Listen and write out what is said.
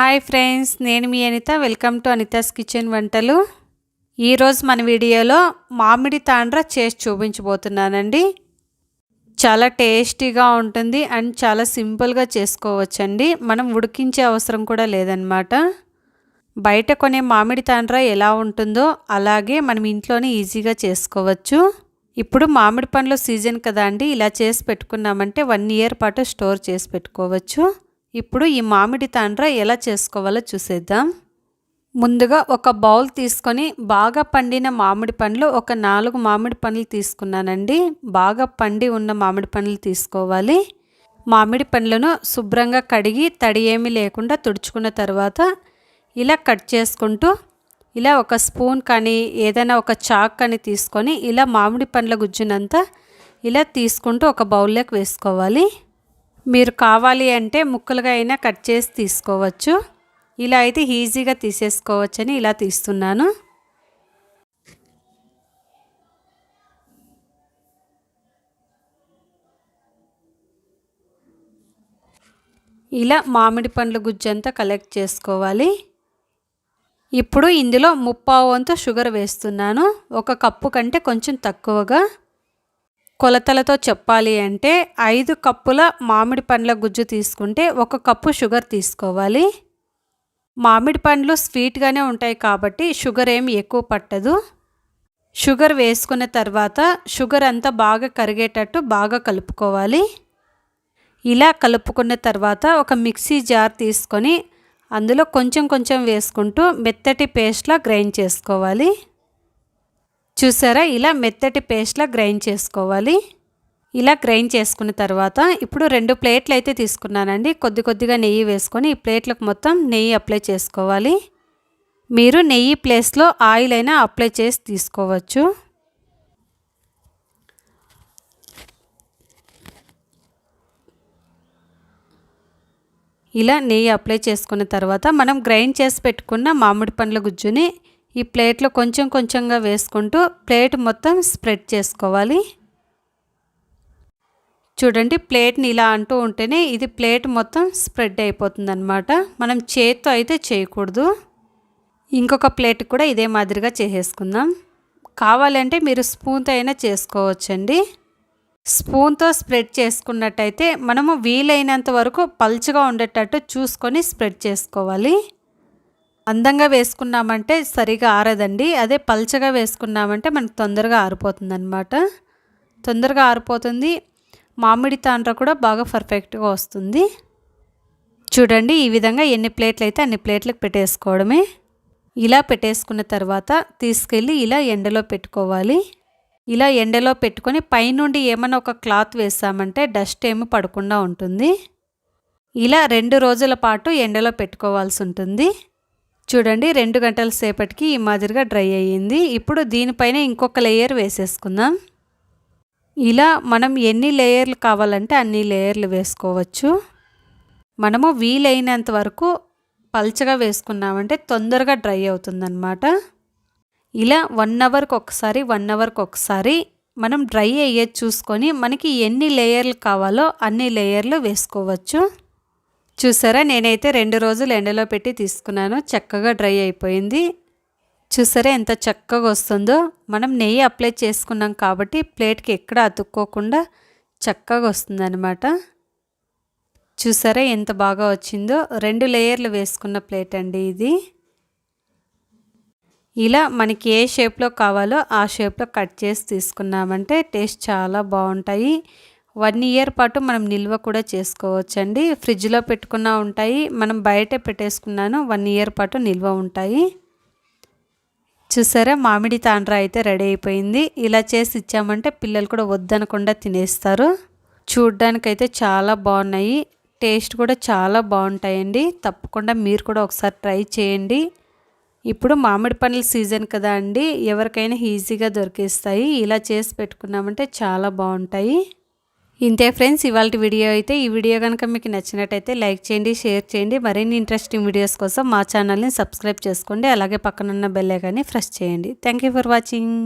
Hi friends నేను మీ Anitha. Welcome to Anitha's kitchen వంటలు. ఈరోజు మన వీడియోలో మామిడి తాండ్ర చేసి చూపించబోతున్నానండి. చాలా టేస్టీగా ఉంటుంది అండ్ చాలా సింపుల్గా చేసుకోవచ్చండి. మనం ఉడికించే అవసరం కూడా లేదనమాట బయట కొనే మామిడి తాండ్ర ఎలా ఉంటుందో అలాగే మనం ఇంట్లోనే ఈజీగా చేసుకోవచ్చు. ఇప్పుడు మామిడి పండ్ల సీజన్ కదా అండి. ఇలా చేసి పెట్టుకున్నామంటే వన్ ఇయర్ పాటు స్టోర్ చేసి పెట్టుకోవచ్చు. ఇప్పుడు ఈ మామిడి తాండ్ర ఎలా చేసుకోవాలో చూసేద్దాం. ముందుగా ఒక బౌల్ తీసుకొని బాగా పండిన మామిడి పండ్లు ఒక నాలుగు మామిడి పండ్లు తీసుకున్నానండి. బాగా పండి ఉన్న మామిడి పండ్లు తీసుకోవాలి. మామిడి పండ్లను శుభ్రంగా కడిగి తడి ఏమీ లేకుండా తుడుచుకున్న తర్వాత ఇలా కట్ చేసుకుంటూ ఇలా ఒక స్పూన్ కానీ ఏదైనా ఒక చాక్ కానీ తీసుకొని ఇలా మామిడి పండ్ల గుజ్జునంతా ఇలా తీసుకుంటూ ఒక బౌల్లోకి వేసుకోవాలి. మీరు కావాలి అంటే ముక్కలుగా అయినా కట్ చేసి తీసుకోవచ్చు. ఇలా అయితే ఈజీగా తీసేసుకోవచ్చని ఇలా తీస్తున్నాను. ఇలా మామిడి పండ్ల గుజ్జంతా కలెక్ట్ చేసుకోవాలి. ఇప్పుడు ఇందులో ముప్పావు వంతు షుగర్ వేస్తున్నాను. ఒక కప్పు కంటే కొంచెం తక్కువగా. కొలతలతో చెప్పాలి అంటే ఐదు కప్పుల మామిడి పండ్ల గుజ్జు తీసుకుంటే ఒక కప్పు షుగర్ తీసుకోవాలి. మామిడి పండ్లు స్వీట్గానే ఉంటాయి కాబట్టి షుగర్ ఏమి ఎక్కువ పట్టదు. షుగర్ వేసుకున్న తర్వాత షుగర్ అంతా బాగా కరిగేటట్టు బాగా కలుపుకోవాలి. ఇలా కలుపుకున్న తర్వాత ఒక మిక్సీ జార్ తీసుకొని అందులో కొంచెం కొంచెం వేసుకుంటూ మెత్తటి పేస్ట్లా గ్రైండ్ చేసుకోవాలి. చూసారా? ఇలా మెత్తటి పేస్ట్లా గ్రైండ్ చేసుకోవాలి. ఇలా గ్రైండ్ చేసుకున్న తర్వాత ఇప్పుడు రెండు ప్లేట్లు అయితే తీసుకున్నానండి. కొద్ది కొద్దిగా నెయ్యి వేసుకొని ఈ ప్లేట్లకు మొత్తం నెయ్యి అప్లై చేసుకోవాలి. మీరు నెయ్యి ప్లేస్లో ఆయిల్ అయినా అప్లై చేసి తీసుకోవచ్చు. ఇలా నెయ్యి అప్లై చేసుకున్న తర్వాత మనం గ్రైండ్ చేసి పెట్టుకున్న మామిడి పండ్ల గుజ్జుని ఈ ప్లేట్లో కొంచెం కొంచెంగా వేసుకుంటూ ప్లేట్ మొత్తం స్ప్రెడ్ చేసుకోవాలి. చూడండి ప్లేట్ని ఇలా అంటూ ఉంటేనే ఇది ప్లేట్ మొత్తం స్ప్రెడ్ అయిపోతుంది అనమాట మనం చేత్తో అయితే చేయకూడదు. ఇంకొక ప్లేట్ కూడా ఇదే మాదిరిగా చేసేసుకుందాం. కావాలంటే మీరు స్పూన్తో అయినా చేసుకోవచ్చండి. స్పూన్తో స్ప్రెడ్ చేసుకున్నట్టయితే మనము వీలైనంత వరకు పల్చగా ఉండేటట్టు చూసుకొని స్ప్రెడ్ చేసుకోవాలి. అందంగా వేసుకున్నామంటే సరిగా ఆరదండి. అదే పల్చగా వేసుకున్నామంటే మనకు తొందరగా ఆరిపోతుంది అనమాట తొందరగా ఆరిపోతుంది. మామిడి తాండ్ర కూడా బాగా పర్ఫెక్ట్గా వస్తుంది. చూడండి ఈ విధంగా ఎన్ని ప్లేట్లు అయితే అన్ని ప్లేట్లకు పెట్టేసుకోవడమే. ఇలా పెట్టేసుకున్న తర్వాత తీసుకెళ్ళి ఇలా ఎండలో పెట్టుకోవాలి. ఇలా ఎండలో పెట్టుకొని పైనుండి ఏమైనా ఒక క్లాత్ వేసామంటే డస్ట్ ఏమి పడకుండా ఉంటుంది. ఇలా రెండు రోజుల పాటు ఎండలో పెట్టుకోవాల్సి ఉంటుంది. చూడండి రెండు గంటల సేపటికి ఈ మాదిరిగా డ్రై అయ్యింది. ఇప్పుడు దీనిపైన ఇంకొక లేయర్ వేసేసుకుందాం. ఇలా మనం ఎన్ని లేయర్లు కావాలంటే అన్ని లేయర్లు వేసుకోవచ్చు. మనము వీలైనంత వరకు పల్చగా వేసుకున్నామంటే తొందరగా డ్రై అవుతుందన్నమాట. ఇలా వన్ అవర్కి ఒకసారి వన్ అవర్కి ఒకసారి మనం డ్రై అయ్యేది చూసుకొని మనకి ఎన్ని లేయర్లు కావాలో అన్ని లేయర్లు వేసుకోవచ్చు. చూసారా? నేనైతే రెండు రోజులు ఎండలో పెట్టి తీసుకున్నాను. చక్కగా డ్రై అయిపోయింది. చూసారా ఎంత చక్కగా వస్తుందో? మనం నెయ్యి అప్లై చేసుకున్నాం కాబట్టి ప్లేట్కి ఎక్కడ అతుక్కోకుండా చక్కగా వస్తుందన్నమాట. చూసారా ఎంత బాగా వచ్చిందో? రెండు లేయర్లు వేసుకున్న ప్లేట్ అండి ఇది. ఇలా మనకి ఏ షేప్లో కావాలో ఆ షేప్లో కట్ చేసి తీసుకున్నామంటే టేస్ట్ చాలా బాగుంటాయి. వన్ ఇయర్ పాటు మనం నిల్వ కూడా చేసుకోవచ్చండి. ఫ్రిడ్జ్లో పెట్టుకున్న ఉంటాయి. మనం బయట పెట్టేసుకున్నాను. వన్ ఇయర్ పాటు నిల్వ ఉంటాయి. చూసారా? మామిడి తాండ్ర అయితే రెడీ అయిపోయింది. ఇలా చేసి ఇచ్చామంటే పిల్లలు కూడా వద్దనకుండా తినేస్తారు. చూడ్డానికైతే చాలా బాగున్నాయి. టేస్ట్ కూడా చాలా బాగుంటాయండి. తప్పకుండా మీరు కూడా ఒకసారి ట్రై చేయండి. ఇప్పుడు మామిడి పండ్ల సీజన్ కదా అండి. ఎవరికైనా ఈజీగా దొరికేస్తాయి. ఇలా చేసి పెట్టుకున్నామంటే చాలా బాగుంటాయి. ఇంతే ఫ్రెండ్స్ ఇవాళ వీడియో అయితే ఈ వీడియో కనుక మీకు నచ్చినట్టయితే లైక్ చేయండి షేర్ చేయండి. మరిన్ని ఇంట్రెస్టింగ్ వీడియోస్ కోసం మా ఛానల్ని సబ్స్క్రైబ్ చేసుకోండి. అలాగే పక్కనున్న బెల్ ఐకాన్ని ప్రెస్ చేయండి. Thank for watching.